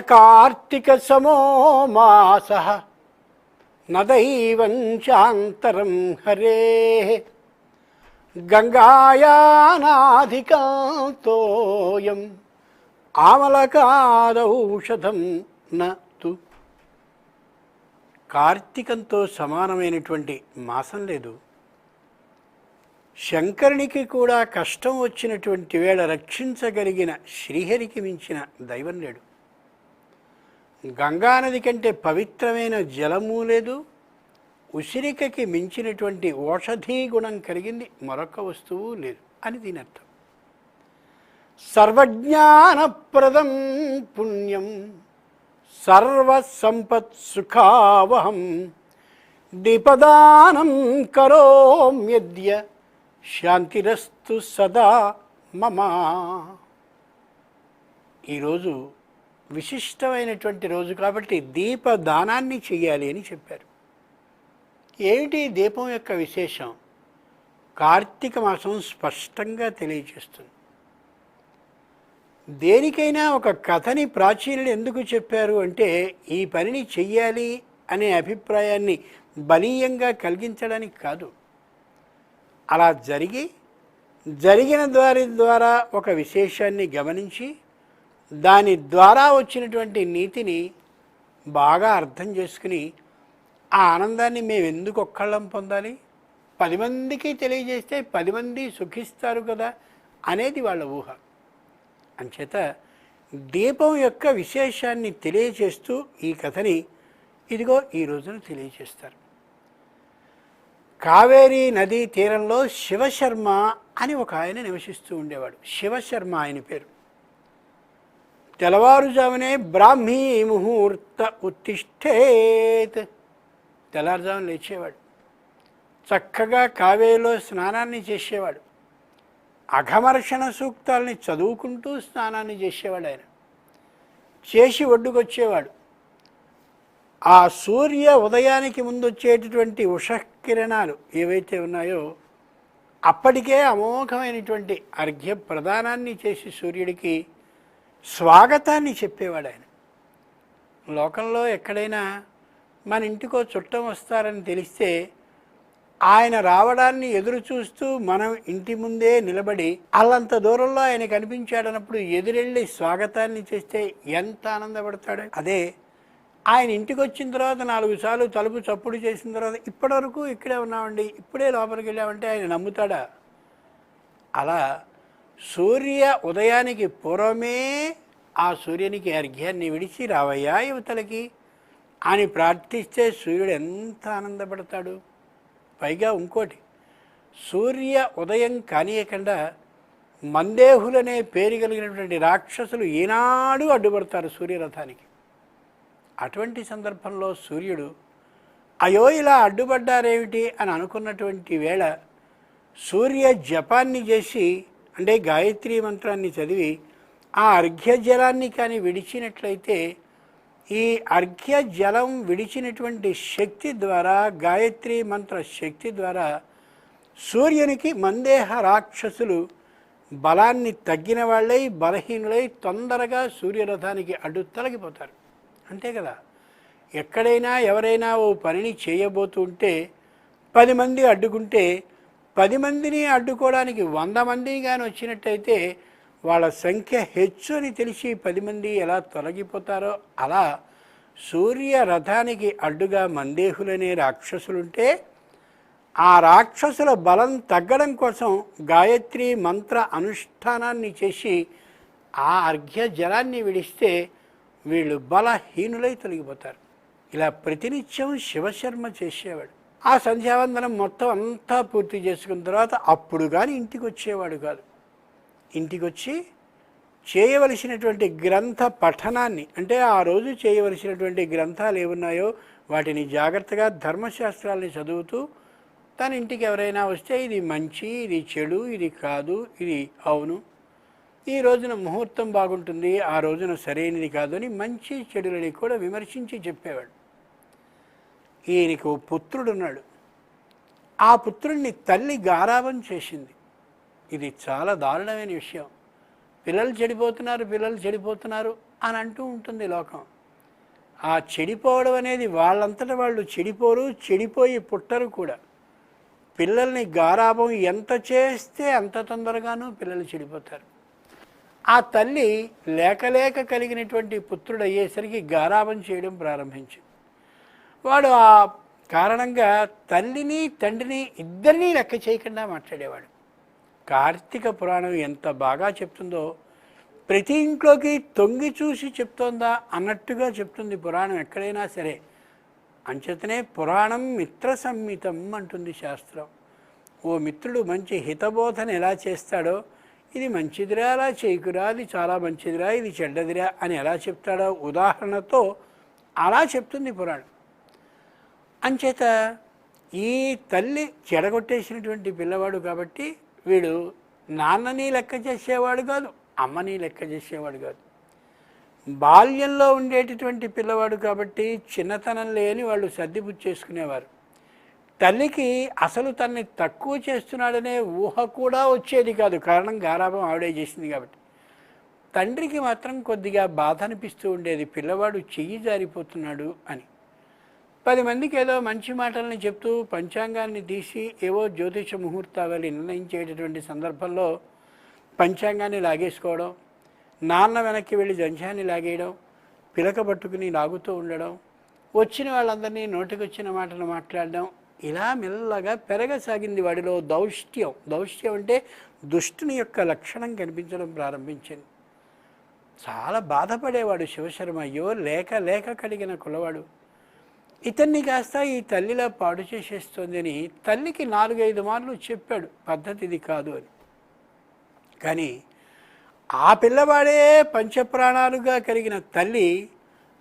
న కార్తీక మాస నదైవం శాంతరం హరే గంగాయానాధికాంతోయం ఆమలకాదౌషధం నతు కార్తీకంతో సమానమైనటువంటి మాసం లేదు. శంకరునికి కూడా కష్టం వచ్చినటువంటి వేళ రక్షించగలిగిన శ్రీహరికి మించిన దైవం లేడు. గంగానది కంటే పవిత్రమైన జలము లేదు. ఉసిరికకి మించినటువంటి ఓషధీ గుణం కలిగింది. మరొక వస్తువు లేదు అని దీని అర్థం సర్వజ్ఞానప్రదం పుణ్యం సర్వసంపత్ సుఖావహం దీపదానం కరోమ్యద్య శాంతిరస్తు సదా మమ. ఈరోజు విశిష్టమైనటువంటి రోజు కాబట్టి దీపదానాన్ని చెయ్యాలి అని చెప్పారు. ఏమిటి దీపం యొక్క విశేషం? కార్తీక మాసం స్పష్టంగా తెలియజేస్తుంది. దేనికైనా ఒక కథని ప్రాచీనులు ఎందుకు చెప్పారు అంటే ఈ పనిని చెయ్యాలి అనే అభిప్రాయాన్ని బలీయంగా కలిగించడానికి కాదు. అలా జరిగి జరిగిన దారి ద్వారా ఒక విశేషాన్ని గమనించి దాని ద్వారా వచ్చినటువంటి నీతిని బాగా అర్థం చేసుకుని ఆ ఆనందాన్ని మేము ఎందుకు ఒక్కళ్ళం పొందాలి? పది మందికి తెలియజేస్తే పది మంది సుఖిస్తారు కదా అనేది వాళ్ళ ఊహ. అంచేత దీపం యొక్క విశేషాన్ని తెలియజేస్తూ ఈ కథని ఇదిగో ఈ రోజున తెలియజేస్తారు. కావేరీ నదీ తీరంలో శివశర్మ అని ఒక ఆయన నివసిస్తూ ఉండేవాడు. శివశర్మ ఆయన పేరు. తెల్లవారుజామునే బ్రాహ్మీ ముహూర్త ఉత్తిష్టేత్ తెల్లవారుజామున లేచేవాడు. చక్కగా కావేలో స్నానాన్ని చేసేవాడు. అఘమర్షణ సూక్తాలని చదువుకుంటూ స్నానాన్ని చేసేవాడు ఆయన. చేసి ఒడ్డుకొచ్చేవాడు. ఆ సూర్య ఉదయానికి ముందు వచ్చేటటువంటి ఉషకిరణాలు ఏవైతే ఉన్నాయో అప్పటికే అమోఘమైనటువంటి అర్ఘ్య ప్రదానాన్ని చేసి సూర్యుడికి స్వాగతాన్ని చెప్పేవాడు ఆయన లోకంలో ఎక్కడైనా మన ఇంటికో చుట్టం వస్తారని తెలిస్తే ఆయన రావడాన్ని ఎదురు చూస్తూ మనం ఇంటి ముందే నిలబడి అల్లంత దూరంలో ఆయన కనిపించాడన్నప్పుడు ఎదురెళ్ళి స్వాగతాన్ని చేస్తే ఎంత ఆనందపడతాడు. అదే ఆయన ఇంటికి వచ్చిన తర్వాత నాలుగు సార్లు తలుపు చప్పుడు చేసిన తర్వాత ఇప్పటివరకు ఇక్కడే ఉన్నామండి ఇప్పుడే లోపలికి వెళ్ళామంటే ఆయన నమ్ముతాడా? అలా సూర్య ఉదయానికి పూర్వమే ఆ సూర్యునికి అర్ఘ్యాన్ని విడిచి రావయ్యా యువతలకి అని ప్రార్థిస్తే సూర్యుడు ఎంత ఆనందపడతాడు? పైగా ఇంకోటి సూర్య ఉదయం కానియకుండా మందేహులనే పేరు కలిగినటువంటి రాక్షసులు ఈనాడు అడ్డుపడతారు సూర్యరథానికి. అటువంటి సందర్భంలో సూర్యుడు అయో ఇలా అడ్డుపడ్డారేమిటి? అని అనుకున్నటువంటి వేళ సూర్య జపాన్ని చేసి అంటే గాయత్రి మంత్రాన్ని చదివి ఆ అర్ఘ్య జలాన్ని కానీ విడిచినట్లయితే ఈ అర్ఘ్యజలం విడిచినటువంటి శక్తి ద్వారా గాయత్రి మంత్ర శక్తి ద్వారా సూర్యునికి మందేహ రాక్షసులు బలాన్ని తగ్గిన వాళ్ళై బలహీనులై తొందరగా సూర్యరథానికి అడ్డు తొలగిపోతారు. అంతే కదా? ఎక్కడైనా ఎవరైనా ఓ పనిని చేయబోతుంటే పది మంది అడ్డుకుంటే పది మందిని అడ్డుకోవడానికి వంద మంది కానీ వచ్చినట్టయితే వాళ్ళ సంఖ్య హెచ్చు అని తెలిసి పది మంది ఎలా తొలగిపోతారో అలా సూర్య రథానికి అడ్డుగా మందేహులనే రాక్షసులుంటే ఆ రాక్షసుల బలం తగ్గడం కోసం గాయత్రి మంత్ర అనుష్ఠానాన్ని చేసి ఆ అర్ఘ్య జలాన్ని విడిస్తే వీళ్ళు బలహీనులై తొలగిపోతారు. ఇలా ప్రతినిత్యం శివశర్మ చేసేవాడు. ఆ సంధ్యావందనం మొత్తం అంతా పూర్తి చేసుకున్న తర్వాత అప్పుడు కానీ ఇంటికి వచ్చేవాడు కాదు. ఇంటికి వచ్చి చేయవలసినటువంటి గ్రంథ పఠనాన్ని అంటే ఆ రోజు చేయవలసినటువంటి గ్రంథాలు ఏమున్నాయో వాటిని జాగ్రత్తగా ధర్మశాస్త్రాలని చదువుతూ తన ఇంటికి ఎవరైనా వస్తే ఇది మంచి ఇది చెడు ఇది కాదు ఇది అవును. ఈ రోజున ముహూర్తం బాగుంటుంది ఆ రోజున సరైనది కాదు అని మంచి చెడులని కూడా విమర్శించి చెప్పేవాడు. ఈయనకు ఓ పుత్రుడున్నాడు. ఆ పుత్రుడిని తల్లి గారాబం చేసింది. ఇది చాలా దారుణమైన విషయం. పిల్లలు చెడిపోతున్నారు పిల్లలు చెడిపోతున్నారు అని అంటూ ఉంటుంది లోకం. ఆ చెడిపోవడం అనేది వాళ్ళంతట వాళ్ళు చెడిపోరు చెడిపోయి పుట్టరు కూడా. పిల్లల్ని గారాభం ఎంత చేస్తే అంత తొందరగానూ పిల్లలు చెడిపోతారు. ఆ తల్లి లేకలేక కలిగినటువంటి పుత్రుడు అయ్యేసరికి గారాభం చేయడం ప్రారంభించింది. వాడు ఆ కారణంగా తల్లిని తండ్రిని ఇద్దరినీ లెక్క చేయకుండా మాట్లాడేవాడు. కార్తీక పురాణం ఎంత బాగా చెప్తుందో ప్రతి ఇంట్లోకి తొంగి చూసి చెప్తోందా అన్నట్టుగా చెప్తుంది పురాణం ఎక్కడైనా సరే. అంచేతనే పురాణం మిత్ర సంహితం అంటుంది శాస్త్రం. ఓ మిత్రుడు మంచి హితబోధన ఎలా చేస్తాడో ఇది మంచిదిరా అలా చేయకురా అది చాలా మంచిదిరా ఇది చెడ్డదిరా అని ఎలా చెప్తాడో ఉదాహరణతో అలా చెప్తుంది పురాణం. అంచేత ఈ తల్లి చెడగొట్టేసినటువంటి పిల్లవాడు కాబట్టి వీడు నాన్నని లెక్క చేసేవాడు కాదు అమ్మని లెక్క చేసేవాడు కాదు. బాల్యంలో ఉండేటటువంటి పిల్లవాడు కాబట్టి చిన్నతనం లేని వాళ్ళు సర్దిపుచ్చేసుకునేవారు తల్లికి అసలు తన్ని తక్కువ చేస్తున్నాడనే ఊహ కూడా వచ్చేది కాదు కారణం గారాభం ఆవిడే చేసింది కాబట్టి. తండ్రికి మాత్రం కొద్దిగా బాధ అనిపిస్తూ ఉండేది పిల్లవాడు చెయ్యి జారిపోతున్నాడు అని. పది మందికి ఏదో మంచి మాటల్ని చెప్తూ పంచాంగాన్ని తీసి ఏవో జ్యోతిష ముహూర్తాలు నిర్ణయించేటటువంటి సందర్భంలో పంచాంగాన్ని లాగేసుకోవడం నాన్న వెనక్కి వెళ్ళి జంఝాన్ని లాగేయడం పిలక పట్టుకుని లాగుతూ ఉండడం వచ్చిన వాళ్ళందరినీ నోటికొచ్చిన మాటలు మాట్లాడడం ఇలా మెల్లగా పెరగసాగింది వాడిలో దౌష్ట్యం. దౌష్ట్యం అంటే దుష్టుని యొక్క లక్షణం కనిపించడం ప్రారంభించింది. చాలా బాధపడేవాడు శివశర్మ. అయ్యో లేక లేక కలిగిన కులవాడు. ఇతన్ని కాస్త ఈ తల్లిలా పాడు చేసేస్తుందని తల్లికి నాలుగైదు మార్లు చెప్పాడు. పద్ధతి ఇది కాదు అని. కానీ ఆ పిల్లవాడే పంచప్రాణాలుగా కలిగిన తల్లి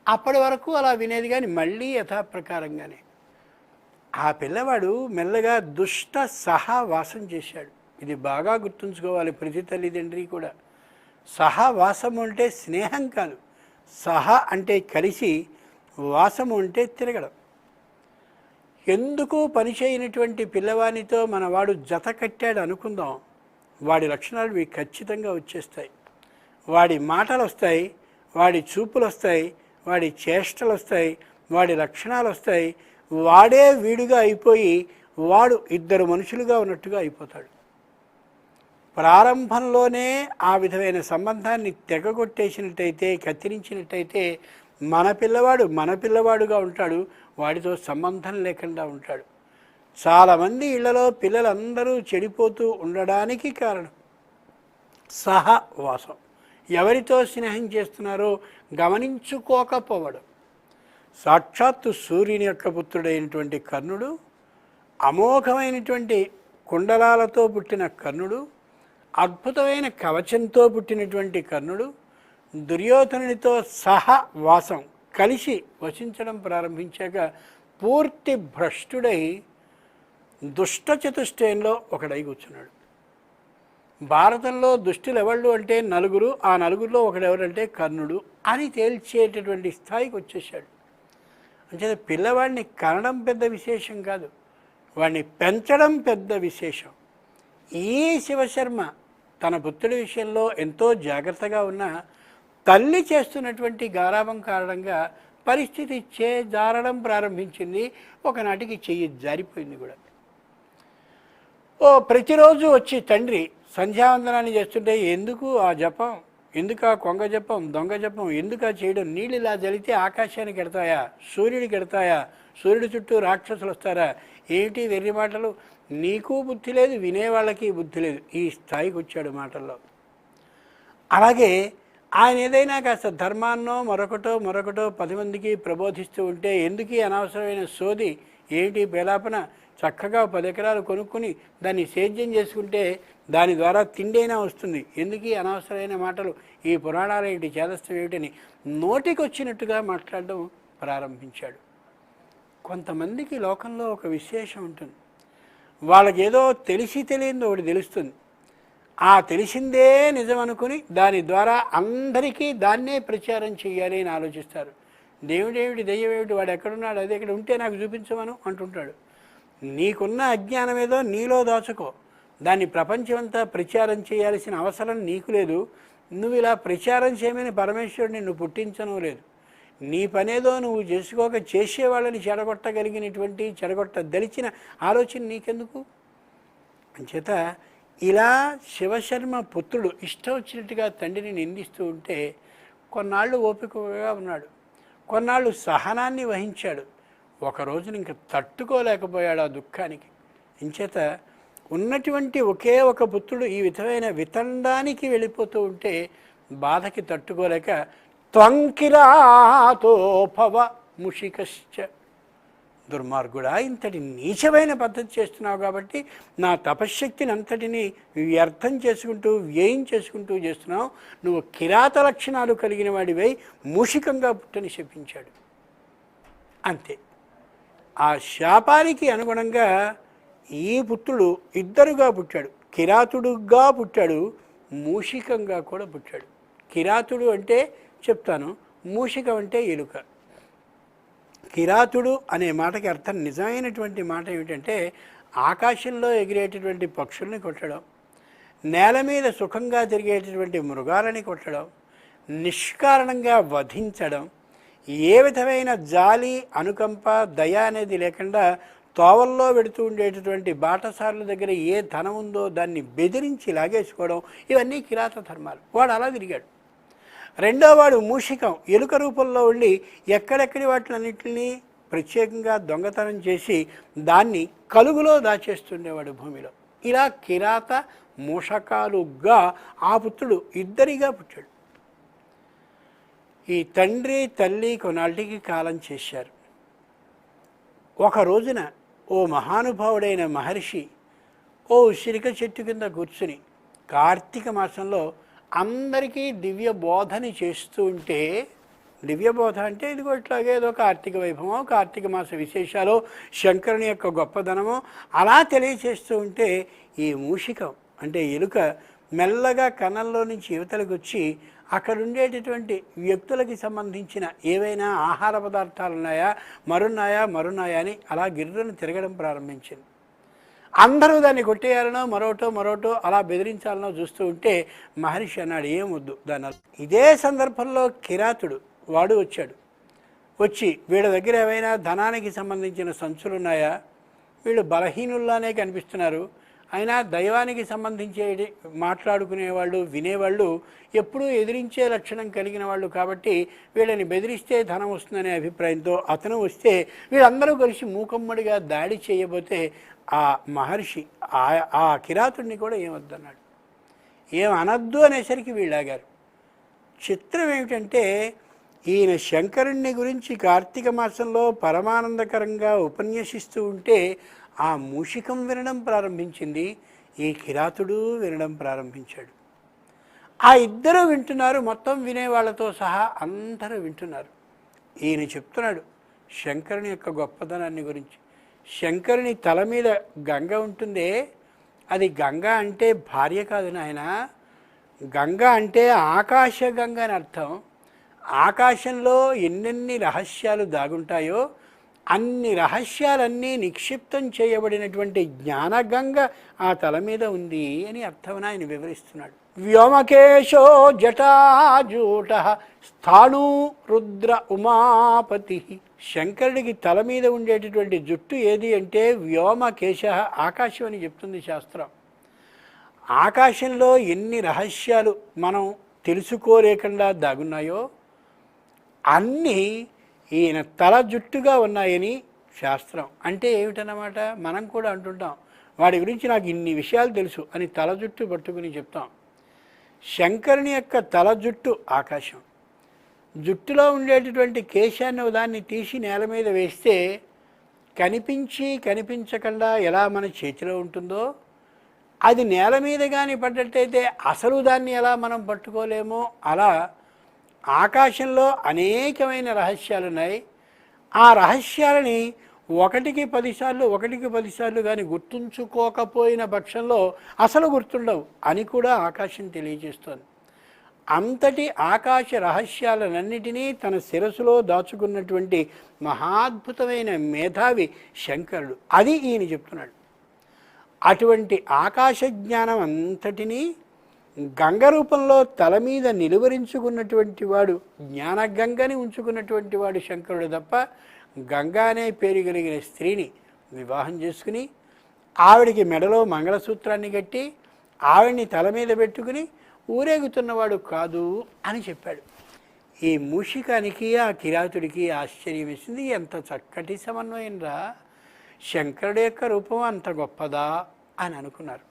అప్పటి వరకు అలా వినేది కానీ మళ్ళీ యథాప్రకారంగానే. ఆ పిల్లవాడు మెల్లగా దుష్ట సహవాసం చేశాడు. ఇది బాగా గుర్తుంచుకోవాలి ప్రతి తల్లిదండ్రి కూడా. సహవాసం అంటే స్నేహం కాదు. సహ అంటే కలిసి వాసము ఉంటే తిరగడం. ఎందుకు పనిచేయనటువంటి పిల్లవానితో మనవాడు జత కట్టాడు అనుకుందాం. వాడి లక్షణాలు మీకు ఖచ్చితంగా వచ్చేస్తాయి. వాడి మాటలు వస్తాయి వాడి చూపులు వస్తాయి వాడి చేష్టలు వస్తాయి వాడి లక్షణాలు వస్తాయి వాడే వీడుగా అయిపోయి వాడు ఇద్దరు మనుషులుగా ఉన్నట్టుగా అయిపోతాడు. ప్రారంభంలోనే ఆ విధమైన సంబంధాన్ని తెగగొట్టేసినట్టయితే కత్తిరించినట్టయితే మన పిల్లవాడు మన పిల్లవాడుగా ఉంటాడు. వాడితో సంబంధం లేకుండా ఉంటాడు. చాలామంది ఇళ్ళలో పిల్లలందరూ చెడిపోతూ ఉండడానికి కారణం సహవాసం. ఎవరితో స్నేహం చేస్తున్నారో గమనించుకోకపోవడం. సాక్షాత్తు సూర్యుని యొక్క పుత్రుడైనటువంటి కర్ణుడు అమోఘమైనటువంటి కుండలాలతో పుట్టిన కర్ణుడు అద్భుతమైన కవచంతో పుట్టినటువంటి కర్ణుడు దుర్యోధనునితో సహవాసం కలిసి వసించడం ప్రారంభించాక పూర్తి భ్రష్టుడై దుష్ట చతుష్టయంలో ఒకడై కూర్చున్నాడు. భారతంలో దుష్టులు ఎవళ్ళు అంటే నలుగురు ఆ నలుగురిలో ఒకడెవరంటే కర్ణుడు అని తేల్చేటటువంటి స్థాయికి వచ్చేసాడు అంటే పిల్లవాడిని కనడం పెద్ద విశేషం కాదు వాడిని పెంచడం పెద్ద విశేషం. ఈ శివశర్మ తన పుత్రుడి విషయంలో ఎంతో జాగ్రత్తగా ఉన్న తల్లి చేస్తున్నటువంటి గారాభం కారణంగా పరిస్థితి చే జారడం ప్రారంభించింది. ఒకనాటికి చెయ్యి జారిపోయింది కూడా. ఓ ప్రతిరోజు వచ్చి తండ్రి సంధ్యావందనాన్ని చేస్తుంటే ఎందుకు ఆ జపం? ఎందుకు ఆ కొంగ జపం? దొంగ జపం? ఎందుకు ఆ చేయడం? నీళ్ళు ఇలా జరిగితే ఆకాశానికి ఎడతాయా? సూర్యుడికి ఎడతాయా? సూర్యుడి చుట్టూ రాక్షసులు వస్తారా? ఏమిటి వెర్రి మాటలు? నీకు బుద్ధి లేదు వినేవాళ్ళకి బుద్ధి లేదు. ఈ స్థాయికి వచ్చాడు మాటల్లో. అలాగే ఆయన ఏదైనా కాస్త ధర్మాన్నో మరొకటో మరొకటో పది మందికి ప్రబోధిస్తూ ఉంటే ఎందుకు అనవసరమైన సోది? ఏంటి బేలాపన చక్కగా పది ఎకరాలు కొనుక్కుని దాన్ని సేద్యం చేసుకుంటే దాని ద్వారా తిండైనా వస్తుంది? ఎందుకు అనవసరమైన మాటలు? ఈ పురాణాలు ఏంటి చేదస్థం ఏమిటని నోటికొచ్చినట్టుగా మాట్లాడడం ప్రారంభించాడు. కొంతమందికి లోకంలో ఒక విశేషం ఉంటుంది. వాళ్ళకి ఏదో తెలిసి తెలియదు ఒకటి తెలుస్తుంది. ఆ తెలిసిందే నిజం అనుకుని దాని ద్వారా అందరికీ దాన్నే ప్రచారం చేయాలి అని ఆలోచిస్తారు. దేవుడేమిటి దయ్యమేమిటి వాడు ఎక్కడున్నాడు అదే ఇక్కడ ఉంటే నాకు చూపించమను అంటుంటాడు. నీకున్న అజ్ఞానం ఏదో నీలో దాచుకో. దాన్ని ప్రపంచమంతా ప్రచారం చేయాల్సిన అవసరం నీకు లేదు. నువ్వు ఇలా ప్రచారం చేయమని పరమేశ్వరుడు నిన్ను పుట్టించను లేదు. నీ పనేదో నువ్వు చేసుకోక చేసేవాళ్ళని చెడగొట్టగలిగినటువంటి చెడగొట్టదలిచిన ఆలోచన నీకెందుకు? అంచేత ఇలా శివశర్మ పుత్రుడు ఇష్టం వచ్చినట్టుగా తండ్రిని నిందిస్తూ ఉంటే కొన్నాళ్ళు ఓపికగా ఉన్నాడు. కొన్నాళ్ళు సహనాన్ని వహించాడు. ఒక రోజున ఇంక తట్టుకోలేకపోయాడు ఆ దుఃఖానికి. ఇంచేత ఉన్నటువంటి ఒకే ఒక పుత్రుడు ఈ విధమైన వితండానికి వెళ్ళిపోతూ ఉంటే బాధకి తట్టుకోలేక త్వంకిరాతో భవ ముషికశ్చ దుర్మార్గుడా ఇంతటి నీచమైన పద్ధతి చేస్తున్నావు కాబట్టి నా తపశ్శక్తిని అంతటిని వ్యర్థం చేసుకుంటూ వ్యయం చేసుకుంటూ చేస్తున్నావు. నువ్వు కిరాత లక్షణాలు కలిగిన వాడివై మూషికంగా పుట్టని శపించాడు. అంతే. ఆ శాపానికి అనుగుణంగా ఈ పుత్రుడు ఇద్దరుగా పుట్టాడు. కిరాతుడుగా పుట్టాడు మూషికంగా కూడా పుట్టాడు. కిరాతుడు అంటే చెప్తాను మూషికం అంటే ఎలుక. కిరాతుడు అనే మాటకి అర్థం నిజమైనటువంటి మాట ఏమిటంటే ఆకాశంలో ఎగిరేటటువంటి పక్షుల్ని కొట్టడం నేల మీద సుఖంగా తిరిగేటటువంటి మృగాలని కొట్టడం నిష్కారణంగా వధించడం ఏ విధమైన జాలి అనుకంప దయ అనేది లేకుండా తోవల్లో పెడుతూ ఉండేటటువంటి బాటసారుల దగ్గర ఏ ధనం ఉందో దాన్ని బెదిరించి లాగేసుకోవడం ఇవన్నీ కిరాత ధర్మాలు. వాడు అలా తిరిగాడు. రెండోవాడు మూషికం. ఎలుక రూపంలో ఉండి ఎక్కడెక్కడి వాటిలన్నింటినీ ప్రత్యేకంగా దొంగతనం చేసి దాన్ని కలుగులో దాచేస్తుండేవాడు భూమిలో. ఇలా కిరాత మూషకాలుగా ఆ పుత్రుడు ఇద్దరిగా పుట్టాడు. ఈ తండ్రి తల్లి కొన్నాళ్ళకి కాలం చేశారు. ఒక రోజున ఓ మహానుభావుడైన మహర్షి ఓ ఉసిరిక చెట్టు కింద కూర్చుని కార్తీక మాసంలో అందరికీ దివ్య బోధని చేస్తూ ఉంటే దివ్య బోధ అంటే ఇదిగో ఇట్లాగే ఏదో కార్తీక వైభవం కార్తీక మాస విశేషాలు శంకరుని యొక్క గొప్పదనము అలా తెలియచేస్తూ ఉంటే ఈ మూషికం అంటే ఎలుక మెల్లగా కన్నంలో నుంచి యువతలకు వచ్చి అక్కడ ఉండేటటువంటి వ్యక్తులకి సంబంధించిన ఏవైనా ఆహార పదార్థాలు ఉన్నాయా మరున్నాయా మరున్నాయా అని అలా గిర్రను తిరగడం ప్రారంభించింది. అందరూ దాన్ని కొట్టేయాలనో మరోటో మరోటో అలా బెదిరించాలనో చూస్తూ ఉంటే మహర్షి అన్నాడు ఏం వద్దు దాని ఇదే సందర్భంలో కిరాతుడు వాడు వచ్చాడు. వచ్చి వీళ్ళ దగ్గర ఏవైనా ధనానికి సంబంధించిన సంచులు ఉన్నాయా వీళ్ళు బలహీనుల్లానే కనిపిస్తున్నారు. అయినా దైవానికి సంబంధించే మాట్లాడుకునేవాళ్ళు వినేవాళ్ళు ఎప్పుడూ ఎదిరించే లక్షణం కలిగిన వాళ్ళు కాబట్టి వీళ్ళని బెదిరిస్తే ధనం వస్తుందనే అభిప్రాయంతో అతను వస్తే వీళ్ళందరూ కలిసి మూకమ్మడిగా దాడి చేయబోతే ఆ మహర్షి ఆ ఆ కిరాతుడిని కూడా ఏమొద్దన్నాడు? ఏం అనద్దు అనేసరికి వీళ్ళాగారు. చిత్రం ఏమిటంటే ఈయన శంకరుణ్ణి గురించి కార్తీక మాసంలో పరమానందకరంగా ఉపన్యసిస్తూ ఉంటే ఆ మూషికం వినడం ప్రారంభించింది ఈ కిరాతుడు వినడం ప్రారంభించాడు. ఆ ఇద్దరు వింటున్నారు మొత్తం వినేవాళ్ళతో సహా అందరూ వింటున్నారు. ఈయన చెప్తున్నాడు శంకరుని యొక్క గొప్పదనాన్ని గురించి. శంకరుని తల మీద గంగ ఉంటుందే? అది గంగ అంటే భార్య కాదు నాయన. గంగ అంటే ఆకాశ గంగ అని అర్థం. ఆకాశంలో ఎన్నెన్ని రహస్యాలు దాగుంటాయో అన్ని రహస్యాలన్నీ నిక్షిప్తం చేయబడినటువంటి జ్ఞానగంగ ఆ తల మీద ఉంది అని అర్థమని ఆయన వివరిస్తున్నాడు. వ్యోమకేశో జటాజూట స్థాణు రుద్ర ఉమాపతి శంకరుడికి తల మీద ఉండేటటువంటి జుట్టు ఏది అంటే వ్యోమ కేశ ఆకాశం అని చెప్తుంది శాస్త్రం. ఆకాశంలో ఎన్ని రహస్యాలు మనం తెలుసుకోలేకుండా దాగున్నాయో అన్నీ ఈయన తల జుట్టుగా ఉన్నాయని శాస్త్రం. అంటే ఏమిటన్నమాట? మనం కూడా అంటుంటాం వాడి గురించి నాకు ఇన్ని విషయాలు తెలుసు అని తల జుట్టు పట్టుకుని చెప్తాం. శంకరుని యొక్క తల జుట్టు ఆకాశం. జుట్టులో ఉండేటటువంటి కేశాన్ని దాన్ని తీసి నేల మీద వేస్తే కనిపించి కనిపించకుండా ఎలా మన చేతిలో ఉంటుందో అది నేల మీద కానీ పడ్డట్టయితే అసలు దాన్ని ఎలా మనం పట్టుకోలేమో అలా ఆకాశంలో అనేకమైన రహస్యాలు ఉన్నాయి ఆ రహస్యాలని ఒకటికి పదిసార్లు ఒకటికి పదిసార్లు కానీ గుర్తుంచుకోకపోయిన పక్షంలో అసలు గుర్తుండవు అని కూడా ఆకాశం తెలియజేస్తోంది. అంతటి ఆకాశ రహస్యాలన్నిటినీ తన శిరస్సులో దాచుకున్నటువంటి మహాద్భుతమైన మేధావి శంకరుడు. అది ఈయన చెప్తున్నాడు. అటువంటి ఆకాశ జ్ఞానం అంతటినీ గంగ రూపంలో తల మీద నిలువరించుకున్నటువంటి వాడు జ్ఞానగంగని ఉంచుకున్నటువంటి వాడు శంకరుడు తప్ప గంగా అనే పేరు కలిగిన స్త్రీని వివాహం చేసుకుని ఆవిడికి మెడలో మంగళసూత్రాన్ని కట్టి ఆవిడ్ని తల మీద పెట్టుకుని ఊరేగుతున్నవాడు కాదు అని చెప్పాడు. ఈ మూషికానికి ఆ కిరాతుడికి ఆశ్చర్యం వేసింది. ఎంత చక్కటి సమన్వయం రా శంకరుడు యొక్క రూపం అంత గొప్పదా అని అనుకున్నారు.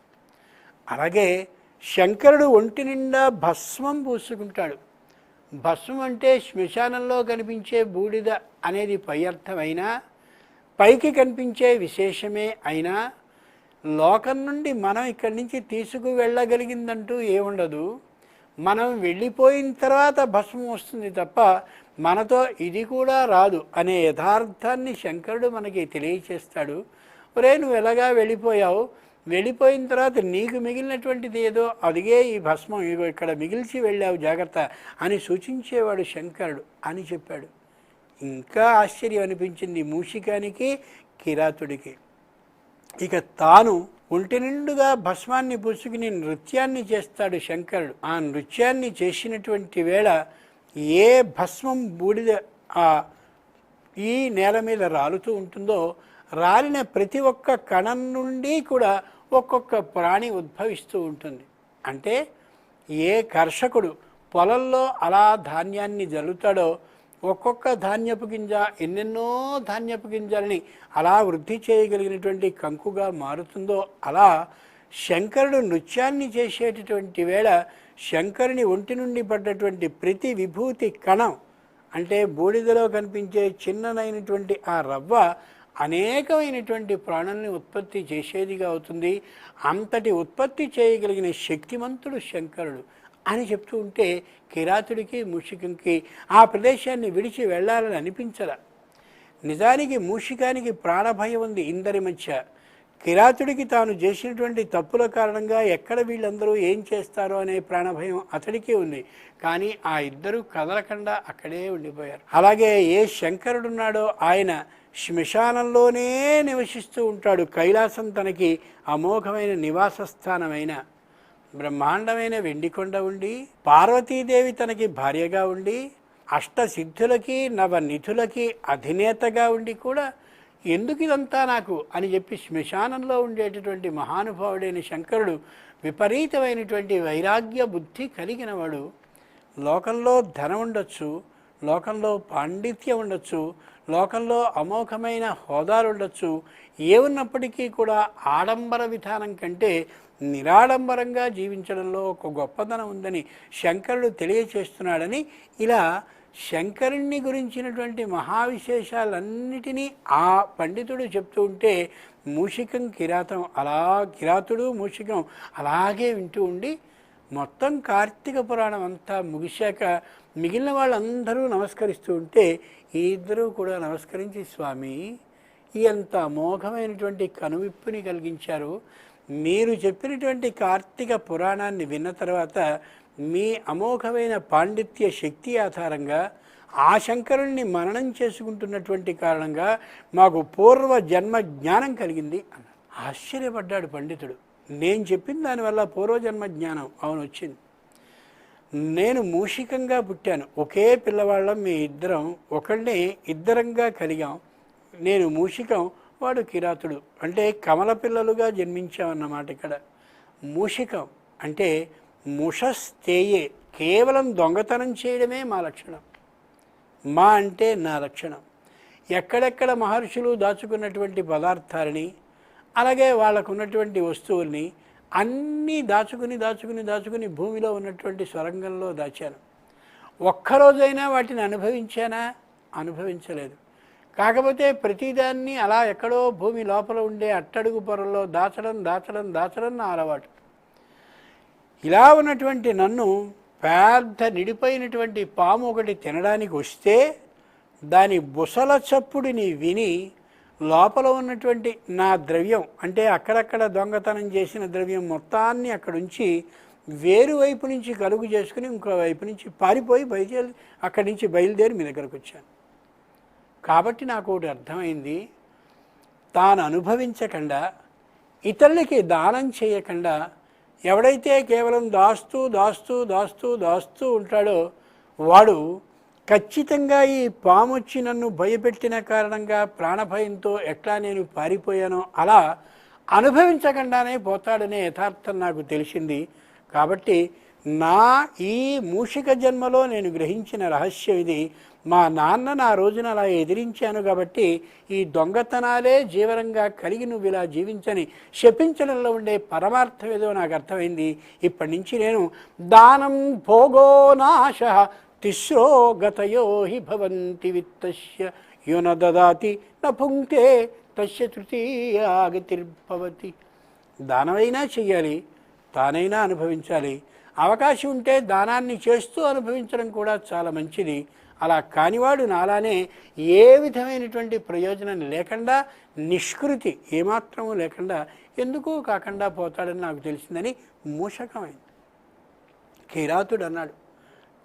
అలాగే శంకరుడు ఒంటి నిండా భస్మం పూసుకుంటాడు. భస్మం అంటే శ్మశానంలో కనిపించే బూడిద అనేది పై అర్థమైనా పైకి కనిపించే విశేషమే అయినా లోకం నుండి మనం ఇక్కడి నుంచి తీసుకు వెళ్ళగలిగిందంటూ ఏముండదు. మనం వెళ్ళిపోయిన తర్వాత భస్మం వస్తుంది తప్ప మనతో ఇది కూడా రాదు అనే యథార్థాన్ని శంకరుడు మనకి తెలియచేస్తాడు. ఒరే నువ్వు ఎలాగా వెళ్ళిపోయావు? వెళ్ళిపోయిన తర్వాత నీకు మిగిలినటువంటిది ఏదో అదిగే ఈ భస్మం ఇగో ఇక్కడ మిగిల్చి వెళ్ళావు జాగ్రత్త అని సూచించేవాడు శంకరుడు అని చెప్పాడు. ఇంకా ఆశ్చర్యం అనిపించింది మూషికానికి కిరాతుడికి. ఇక తాను ఒంటి నిండుగా భస్మాన్ని పుసుకుని నృత్యాన్ని చేస్తాడు శంకరుడు. ఆ నృత్యాన్ని చేసినటువంటి వేళ ఏ భస్మం బూడిద ఆ ఈ నేల మీద రాలుతూ ఉంటుందో రాలిన ప్రతి ఒక్క కణం నుండి కూడా ఒక్కొక్క ప్రాణి ఉద్భవిస్తూ ఉంటుంది. అంటే ఏ కర్షకుడు పొలంలో అలా ధాన్యాన్ని జల్లుతాడో ఒక్కొక్క ధాన్యపు గింజ ఎన్నెన్నో ధాన్యపు గింజల్ని అలా వృద్ధి చేయగలిగినటువంటి కంకుగా మారుతుందో అలా శంకరుడు నృత్యాన్ని చేసేటటువంటి వేళ శంకరుని ఒంటి నుండి పడ్డటువంటి ప్రతి విభూతి కణం అంటే బూడిదలో కనిపించే చిన్ననైనటువంటి ఆ రవ్వ అనేకమైనటువంటి ప్రాణుల్ని ఉత్పత్తి చేసేదిగా అవుతుంది. అంతటి ఉత్పత్తి చేయగలిగిన శక్తిమంతుడు శంకరుడు. అని చెప్తూ ఉంటే కిరాతుడికి మూషికంకి ఆ ప్రదేశాన్ని విడిచి వెళ్ళాలని అనిపించరా నిజానికి మూషికానికి ప్రాణభయం ఉంది ఇందరి మధ్య. కిరాతుడికి తాను చేసినటువంటి తప్పుల కారణంగా ఎక్కడ వీళ్ళందరూ ఏం చేస్తారో అనే ప్రాణభయం అతడికి ఉంది. కానీ ఆ ఇద్దరు కదలకుండా అక్కడే ఉండిపోయారు. అలాగే ఏ శంకరుడున్నాడో ఆయన శ్మశానంలోనే నివసిస్తూ ఉంటాడు. కైలాసం తనకి అమోఘమైన నివాస స్థానమైన బ్రహ్మాండమైన వెండికొండ ఉండి పార్వతీదేవి తనకి భార్యగా ఉండి అష్టసిద్ధులకి నవనిధులకి అధినేతగా ఉండి కూడా ఎందుకు ఇదంతా నాకు అని చెప్పి శ్మశానంలో ఉండేటటువంటి మహానుభావుడైన శంకరుడు విపరీతమైనటువంటి వైరాగ్య బుద్ధి కలిగినవాడు లోకంలో ధనం ఉండొచ్చు లోకంలో పాండిత్యం ఉండొచ్చు లోకంలో అమోఘమైన హోదాలు ఉండొచ్చు ఏ ఉన్నప్పటికీ కూడా ఆడంబర విధానం కంటే నిరాడంబరంగా జీవించడంలో ఒక గొప్పదనం ఉందని శంకరుడు తెలియచేస్తున్నాడని ఇలా శంకరుణ్ణి గురించినటువంటి మహావిశేషాలన్నిటినీ ఆ పండితుడు చెప్తూ ఉంటే మూషికం కిరాతం అలా కిరాతుడు మూషికం అలాగే వింటూ ఉండి మొత్తం కార్తీక పురాణం అంతా ముగిశాక మిగిలిన వాళ్ళందరూ నమస్కరిస్తూ ఉంటే ఇద్దరూ కూడా నమస్కరించి స్వామి ఎంత అమోఘమైనటువంటి కనువిప్పుని కలిగించారు. మీరు చెప్పినటువంటి కార్తీక పురాణాన్ని విన్న తర్వాత మీ అమోఘమైన పాండిత్య శక్తి ఆధారంగా ఆ శంకరుణ్ణి మననం చేసుకుంటున్నటువంటి కారణంగా మాకు పూర్వ జన్మ జ్ఞానం కలిగింది అన్నాడు. ఆశ్చర్యపడ్డాడు పండితుడు. నేను చెప్పిన దానివల్ల పూర్వజన్మ జ్ఞానం అవును వచ్చింది. నేను మూషికంగా పుట్టాను. ఒకే పిల్లవాళ్ళం మీ ఇద్దరం. ఒకళ్ళని ఇద్దరంగా కలిగాం. నేను మూషికం వాడు కిరాతుడు. అంటే కమల పిల్లలుగా జన్మించామన్నమాట ఇక్కడ. మూషికం అంటే ముషస్తేయే కేవలం దొంగతనం చేయడమే మా లక్షణం. మా అంటే నా లక్షణం. ఎక్కడెక్కడ మహర్షులు దాచుకున్నటువంటి పదార్థాలని అలాగే వాళ్ళకు ఉన్నటువంటి వస్తువుల్ని అన్నీ దాచుకుని దాచుకుని దాచుకుని భూమిలో ఉన్నటువంటి స్వరంగంలో దాచాను. ఒక్కరోజైనా వాటిని అనుభవించానా? అనుభవించలేదు. కాకపోతే ప్రతిదాన్ని అలా ఎక్కడో భూమి లోపల ఉండే అట్టడుగు పొరల్లో దాచడం దాచడం దాచడం నా అలవాటు. ఇలా ఉన్నటువంటి నన్ను పెద్ద నిడిపోయినటువంటి పాము ఒకటి తినడానికి వస్తే దాని బుసల చప్పుడిని విని లోపల ఉన్నటువంటి నా ద్రవ్యం అంటే అక్కడక్కడ దొంగతనం చేసిన ద్రవ్యం మొత్తాన్ని అక్కడ ఉంచి వేరు వైపు నుంచి కలుగు చేసుకుని ఇంకో వైపు నుంచి పారిపోయి బయలుదేరి అక్కడి నుంచి బయలుదేరి మీ దగ్గరకు వచ్చాను. కాబట్టి నాకు ఒకటి అర్థమైంది. తాను అనుభవించకుండా ఇతరులకి దానం చేయకుండా ఎవడైతే కేవలం దాస్తూ దాస్తూ దాస్తూ దాస్తూ ఉంటాడో వాడు ఖచ్చితంగా ఈ పాము వచ్చి నన్ను భయపెట్టిన కారణంగా ప్రాణభయంతో ఎట్లా నేను పారిపోయానో అలా అనుభవించకుండానే పోతాడనే యథార్థం నాకు తెలిసింది. కాబట్టి నా ఈ మూషిక జన్మలో నేను గ్రహించిన రహస్యం ఇది. మా నాన్న నా రోజున అలా ఎదిరించాను కాబట్టి ఈ దొంగతనాలే జీవనంగా కలిగి నువ్వు ఇలా జీవించని శపించడంలో ఉండే పరమార్థం ఏదో నాకు అర్థమైంది. ఇప్పటి నుంచి నేను దానం భోగోనాశ తిస్రో గతయో హి భవంతి విత్తస్య. యున దదాతి న భుంక్తే తస్య తృతీయాగతిర్భవతి దానమైనా చెయ్యాలి తానైనా అనుభవించాలి. అవకాశం ఉంటే దానాన్ని చేస్తూ అనుభవించడం కూడా చాలా మంచిది. అలా కానివాడు నాలానే ఏ విధమైనటువంటి ప్రయోజనం లేకుండా నిష్కృతి ఏమాత్రము లేకుండా ఎందుకు కాకుండా పోతాడని నాకు తెలిసిందని మూషకమైంది. కిరాతుడు అన్నాడు.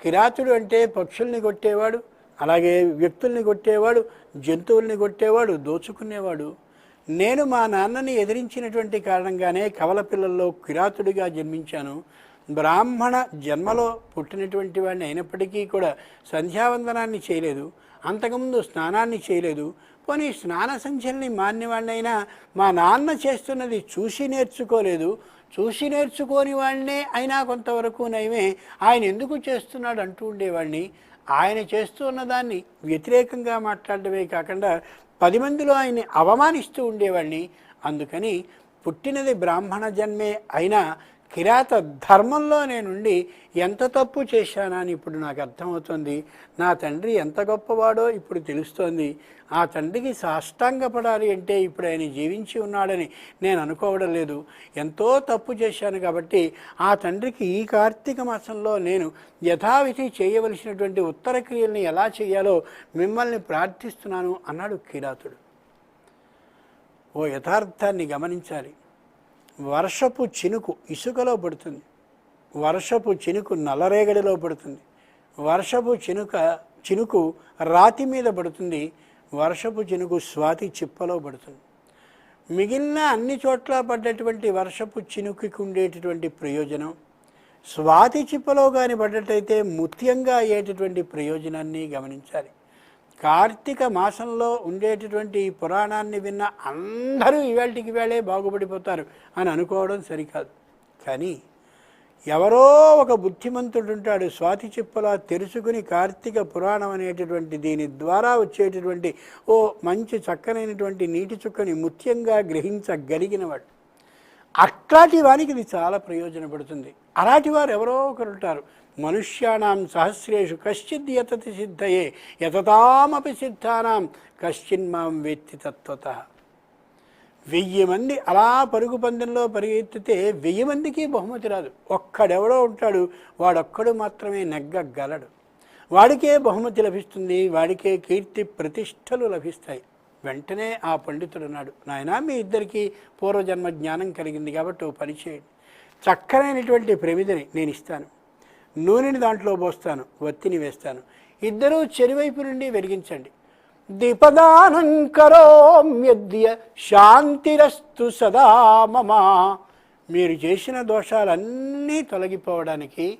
కిరాతుడు అంటే పక్షుల్ని కొట్టేవాడు అలాగే వ్యక్తుల్ని కొట్టేవాడు జంతువుల్ని కొట్టేవాడు దోచుకునేవాడు. నేను మా నాన్నని ఎదిరించినటువంటి కారణంగానే కవల పిల్లల్లో కిరాతుడిగా జన్మించాను. బ్రాహ్మణ జన్మలో పుట్టినటువంటి వాడిని అయినప్పటికీ కూడా సంధ్యావందనాన్ని చేయలేదు అంతకుముందు స్నానాన్ని చేయలేదు పోనీ స్నాన సంచలని మాన్యవాడినైనా మా నాన్న చేస్తున్నది చూసి నేర్చుకోలేదు చూసి నేర్చుకోని వాడినే అయినా కొంతవరకు నయమే ఆయన ఎందుకు చేస్తున్నాడు అంటూ ఉండేవాడిని. ఆయన చేస్తున్న దాన్ని వ్యతిరేకంగా మాట్లాడటమే కాకుండా పది మందిలో ఆయన్ని అవమానిస్తూ ఉండేవాడిని. అందుకని పుట్టినది బ్రాహ్మణ జన్మే అయినా కిరాత ధర్మంలో నేనుండి ఎంత తప్పు చేశానని ఇప్పుడు నాకు అర్థమవుతుంది. నా తండ్రి ఎంత గొప్పవాడో ఇప్పుడు తెలుస్తోంది. ఆ తండ్రికి సాష్టాంగపడాలి అంటే ఇప్పుడు ఆయన జీవించి ఉన్నాడని నేను అనుకోవడం లేదు. ఎంతో తప్పు చేశాను కాబట్టి ఆ తండ్రికి ఈ కార్తీక మాసంలో నేను యథావిధి చేయవలసినటువంటి ఉత్తర క్రియల్ని ఎలా చేయాలో మిమ్మల్ని ప్రార్థిస్తున్నాను అన్నాడు కిరాతుడు. ఓ యథార్థాన్ని గమనించాలి. వర్షపు చినుకు ఇసుకలో పడుతుంది. వర్షపు చినుకు నల్లరేగడిలో పడుతుంది. వర్షపు చినుక చినుకు రాతి మీద పడుతుంది. వర్షపు చినుకు స్వాతి చిప్పలో పడుతుంది. మిగిలిన అన్ని చోట్ల పడ్డటువంటి వర్షపు చినుకుకి ఉండేటటువంటి ప్రయోజనం స్వాతి చిప్పలో కానీ పడ్డట్టయితే ముత్యంగా అయ్యేటటువంటి ప్రయోజనాన్ని గమనించాలి. కార్తీక మాసంలో ఉండేటటువంటి ఈ పురాణాన్ని విన్న అందరూ ఇవాళకి వేళే బాగుపడిపోతారు అని అనుకోవడం సరికాదు. కానీ ఎవరో ఒక బుద్ధిమంతుడు ఉంటాడు స్వాతి చిప్పలా తెరుచుకుని కార్తీక పురాణం అనేటటువంటి దీని ద్వారా వచ్చేటటువంటి ఓ మంచి చక్కనైనటువంటి నీటి చుక్కని ముత్యంగా గ్రహించగలిగినవాడు. అట్లాంటి వారికి ఇది చాలా ప్రయోజనపడుతుంది. అలాంటి వారు ఎవరో ఒకరు ఉంటారు మనుష్యాణం సహస్రేషు కశ్చిద్ యతతి సిద్ధయే యతతామపి సిద్ధానాం కశ్చిన్మాం వేత్తి తత్వత. వెయ్యి మంది అలా పరుగు పందెంలో పరిగెత్తితే వెయ్యి మందికి బహుమతి రాదు. ఒక్కడెవడో ఉంటాడు వాడొక్కడు మాత్రమే నెగ్గగలడు. వాడికే బహుమతి లభిస్తుంది వాడికే కీర్తి ప్రతిష్టలు లభిస్తాయి. వెంటనే ఆ పండితుడు అన్నాడు నాయన మీ ఇద్దరికి పూర్వజన్మ జ్ఞానం కలిగింది కాబట్టి ఓ పని చేయండి. చక్కనైనటువంటి ప్రమిదని నేను ఇస్తాను. నూనెని దాంట్లో పోస్తాను వత్తిని వేస్తాను. ఇద్దరూ చెరువైపు నుండి వెలిగించండి. దీపదానంకరోమ్యద్య శాంతిరస్తు సదా మమ. మీరు చేసిన దోషాలన్నీ తొలగిపోవడానికి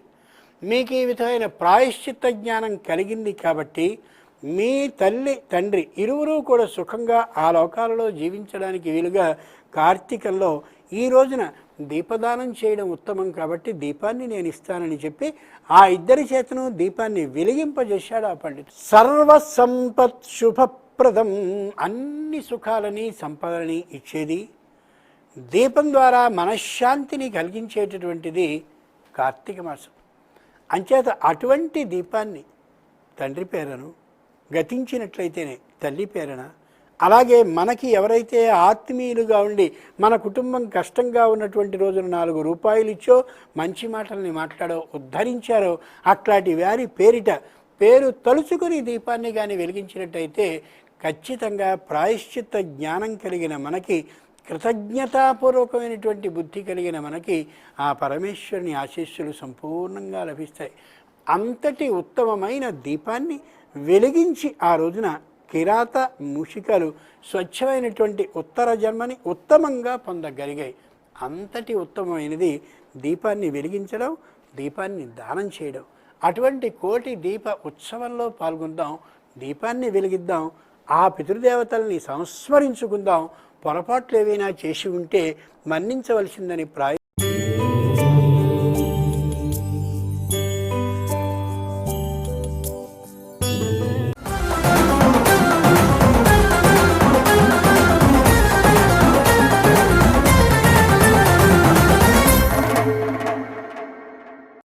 మీకు ఈ విధమైన ప్రాయశ్చిత్త జ్ఞానం కలిగింది కాబట్టి మీ తల్లి తండ్రి ఇరువురు కూడా సుఖంగా ఆ లోకాలలో జీవించడానికి వీలుగా కార్తీకంలో ఈ రోజున దీపదానం చేయడం ఉత్తమం కాబట్టి దీపాన్ని నేను ఇస్తానని చెప్పి ఆ ఇద్దరి చేతను దీపాన్ని వెలిగింపజేశాడు ఆ పండితుడు. సర్వసంపత్ శుభప్రదం. అన్ని సుఖాలని సంపదని ఇచ్చేది. దీపం ద్వారా మనశ్శాంతిని కలిగించేటటువంటిది కార్తీక మాసం. అంచేత అటువంటి దీపాన్ని తండ్రి పేరను గతించినట్లయితేనే తల్లి పేరన. అలాగే మనకి ఎవరైతే ఆత్మీయులుగా ఉండి మన కుటుంబం కష్టంగా ఉన్నటువంటి రోజున నాలుగు రూపాయలు ఇచ్చో మంచి మాటల్ని మాట్లాడో ఉద్ధరించారో అట్లాంటి వారి పేరిట పేరు తలుచుకుని దీపాన్ని కానీ వెలిగించినట్టయితే ఖచ్చితంగా ప్రాయశ్చిత్త జ్ఞానం కలిగిన మనకి కృతజ్ఞతాపూర్వకమైనటువంటి బుద్ధి కలిగిన మనకి ఆ పరమేశ్వరుని ఆశీస్సులు సంపూర్ణంగా లభిస్తాయి. అంతటి ఉత్తమమైన దీపాన్ని వెలిగించి ఆ రోజున కిరాత మూషికలు స్వచ్ఛమైనటువంటి ఉత్తర జన్మని ఉత్తమంగా పొందగలిగాయి. అంతటి ఉత్తమమైనది దీపాన్ని వెలిగించడం దీపాన్ని దానం చేయడం. అటువంటి కోటి దీప ఉత్సవంలో పాల్గొందాం దీపాన్ని వెలిగిద్దాం ఆ పితృదేవతల్ని సంస్మరించుకుందాం పొరపాట్లు ఏవైనా చేసి ఉంటే మన్నించవలసిందని ప్రాయ